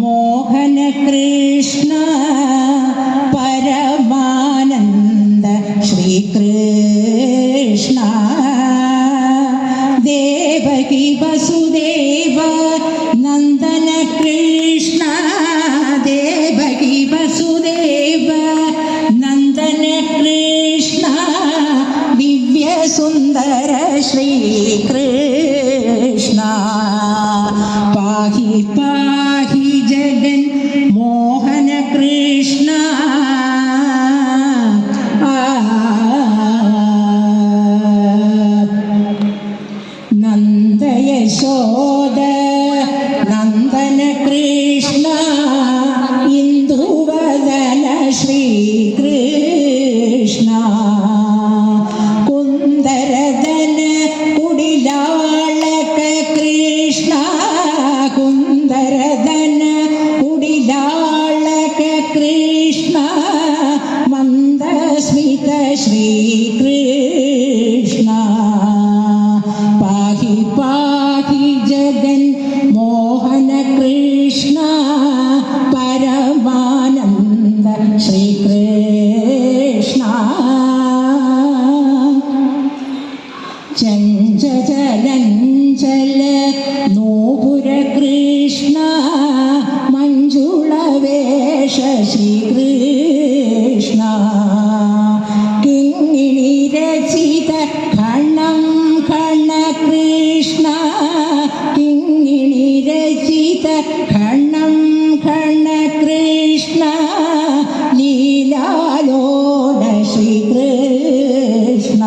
മോഹന കൃഷ്ണ പരമാനന്ദ ശ്രീകൃഷ്ണ. ദേവകി വസുദേവ നന്ദന കൃഷ്ണ ദേവകി വസുദേവ നന്ദന കൃഷ്ണ ദിവ്യ സുന്ദര ശ്രീകൃഷ്ണ. പാഹി പാഹി ജഗൻ മോഹന കൃഷ്ണ. നന്ദയശോദ നന്ദന കൃഷ്ണ ഇന്ദുവദന ശ്രീകൃഷ്ണ കുന്ദരദന കുടിലാളക കൃഷ്ണ മന്ദസ്മിത ശ്രീകൃഷ്ണ. പാഹി പാഹി ജഗൻ മോഹന കൃഷ്ണ പരമാനന്ദ ശ്രീകൃഷ്ണ. ചഞ്ചലഞ്ചല ശ്രീകൃഷ്ണ. കിങ്ങിണി ഖണം ഖണ കൃഷ്ണ. കിങ്ങിണി ഖണം ഖണ കൃഷ്ണ. ലീലാലോല ശ്രീകൃഷ്ണ.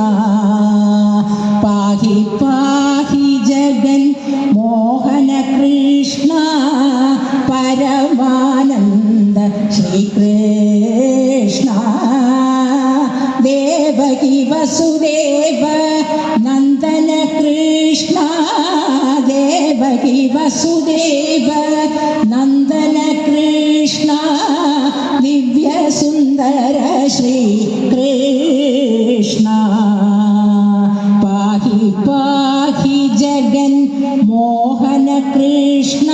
പാഹി പാഹി ജഗൻ ശ്രീകൃഷ്ണ ദേവകി വസുദേവ നന്ദന കൃഷ്ണ. ദേവകി വസുദേവ നന്ദന കൃഷ്ണ. ദിവ്യ സുന്ദര ശ്രീകൃഷ്ണ പാഹി പാഹി ജഗൻ മോഹന കൃഷ്ണ.